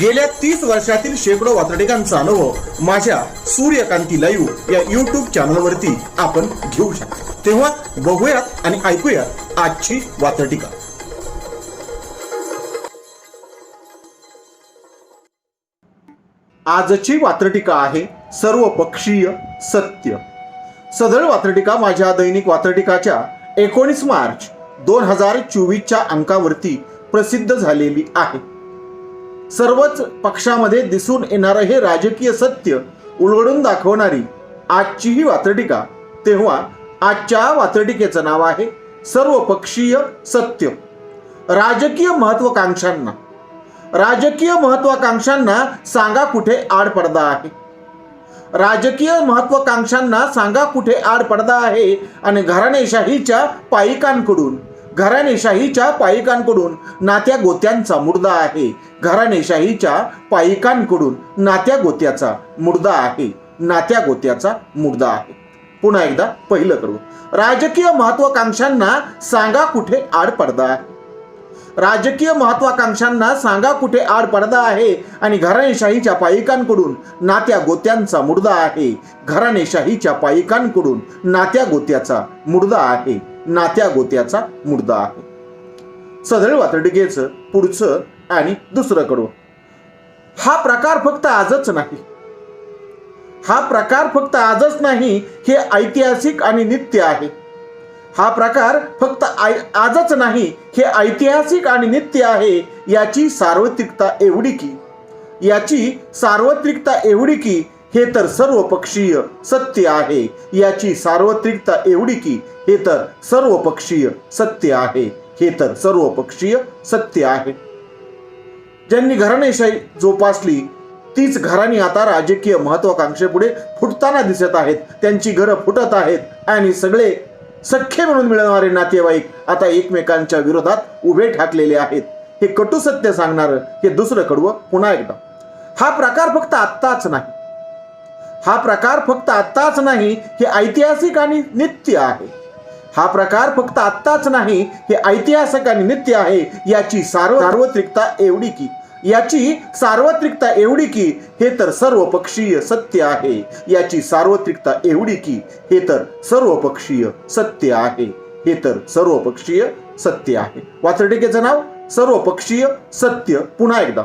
गेल्या तीस वर्षातील शेकडो वातडिकांचा अनुभव माझ्या सूर्यकांती लाईव्ह या युट्यूब चॅनलवरती आपण घेऊ शकता. तेव्हा बघूयात आणि ऐकूयात आजची वातडिका आजची वात्रटिका आहे सर्व पक्षीय सत्य. सदळ वात्रटिका माझ्या दैनिक वात्रटिकाच्या एकोणीस मार्च दोन हजार चोवीसच्या अंकावरती प्रसिद्ध झालेली आहे. सर्वच पक्षामध्ये दिसून येणारं हे राजकीय सत्य उलगडून दाखवणारी आजची ही वात्रटिका. तेव्हा आजच्या वात्रटिकेचं नाव आहे सर्व पक्षीय सत्य. राजकीय महत्वाकांक्षांना राजकीय महत्वाकांक्षांना सांगा कुठे आड पडदा आहे? राजकीय महत्वाकांक्षांना सांगा कुठे आड पडदा आहे? आणि घराणेशाहीच्या पायिकांकडून घराणेशाहीच्या पायिकांकडून नात्या गोत्यांचा मुर्दा आहे. घराणेशाहीच्या पायिकांकडून नात्या गोत्याचा मुर्दा आहे. नात्या गोत्याचा मुर्दा आहे. पुन्हा एकदा पहिलं करू. राजकीय महत्वाकांक्षांना सांगा कुठे आड पडदा आहे. राजकीय महत्वाकांक्षांना सांगा कुठे आड पडदा आहे आणि घराणेशाहीच्या पायिकांकडून नात्या गोत्यांचा मुर्दा आहे. घराणेशाहीच्या पायिकांकडून नात्या गोत्याचा मुर्दा आहे. नात्या गोत्याचा मुर्दा आहे. सदळ वातडिकेचं पुढचं आणि दुसरं कडवं हा प्रकार फक्त आजच नाही. हा प्रकार फक्त आजच नाही हे ऐतिहासिक आणि नित्य आहे. हा प्रकार फक्त आय आजच नाही हे ऐतिहासिक आणि नित्य आहे याची सार्वत्रिकता एवढी की याची सार्वत्रिकता एवढी की हे तर सर्व पक्षीय सत्य आहे. याची सार्वत्रिकता एवढी की हे तर सर्व पक्षीय सत्य आहे. हे तर सर्व पक्षीय सत्य आहे. ज्यांनी घराणेशाही जोपासली तीच घराणी आता राजकीय महत्वाकांक्षेपुढे फुटताना दिसत आहेत. त्यांची घरं फुटत आहेत आणि सगळे सख्खे म्हणून मिळणारे नातेवाईक आता एकमेकांच्या विरोधात उभे ठाकलेले आहेत. हे कटू सत्य सांगणार हे दुसरं कडवं पुन्हा एकदा. हा प्रकार फक्त आत्ताच नाही. हा प्रकार फक्त आत्ताच नाही हे ऐतिहासिक आणि नित्य आहे. हा प्रकार फक्त आत्ताच नाही हे ऐतिहासिक आणि नित्य आहे याची सार्व सार्वत्रिकता एवढी की याची सार्वत्रिकता एवढी की हे तर सर्वपक्षीय सत्य आहे. याची सार्वत्रिकता एवढी की हे तर सर्वपक्षीय सत्य आहे. हे तर सर्वपक्षीय सत्य आहे. वाचटिकेचं नाव? सर्वपक्षीय सत्य. पुन्हा एकदा.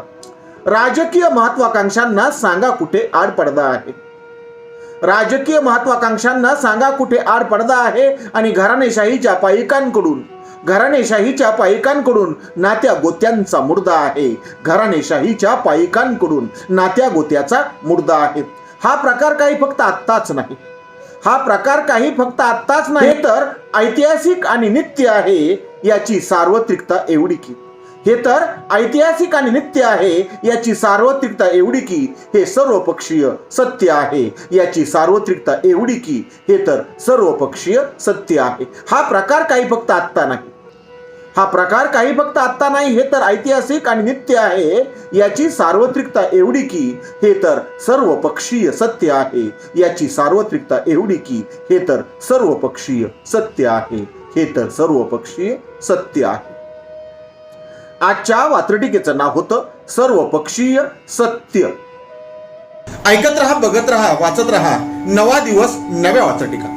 राजकीय महत्वाकांक्षांना सांगा कुठे आड पडदा आहे. राजकीय महत्वाकांक्षांना सांगा कुठे आड पडदा आहे आणि घराणेशाहीच्या पायिकांकडून. घराणेशाहीच्या पायिकांकडून नात्या गोत्यांचा मुर्दा आहे. घराणेशाहीच्या पायिकांकडून नात्या गोत्याचा मुर्दा आहे. हा प्रकार काही फक्त आत्ताच नाही. हा प्रकार काही फक्त आत्ताच नाही तर ऐतिहासिक आणि नित्य आहे याची सार्वत्रिकता एवढी की. हे तर ऐतिहासिक आणि नित्य आहे. याची सार्वत्रिकता एवढी की हे सर्वपक्षीय सत्य आहे. याची सार्वत्रिकता एवढी की हे तर सर्वपक्षीय सत्य आहे. हा प्रकार काही फक्त आत्ता नाही. हा प्रकार काही फक्त आत्ता नाही. हे तर ऐतिहासिक आणि नित्य आहे. याची सार्वत्रिकता एवढी की हे तर सर्वपक्षीय सत्य आहे. याची सार्वत्रिकता एवढी की हे तर सर्वपक्षीय सत्य आहे. हे तर सर्वपक्षीय सत्य आहे. आजच्या वात्रटिकेचं नाव होतं सर्व पक्षीय सत्य. ऐकत रहा बघत रहा वाचत रहा. नवा दिवस नव्या वाचटिका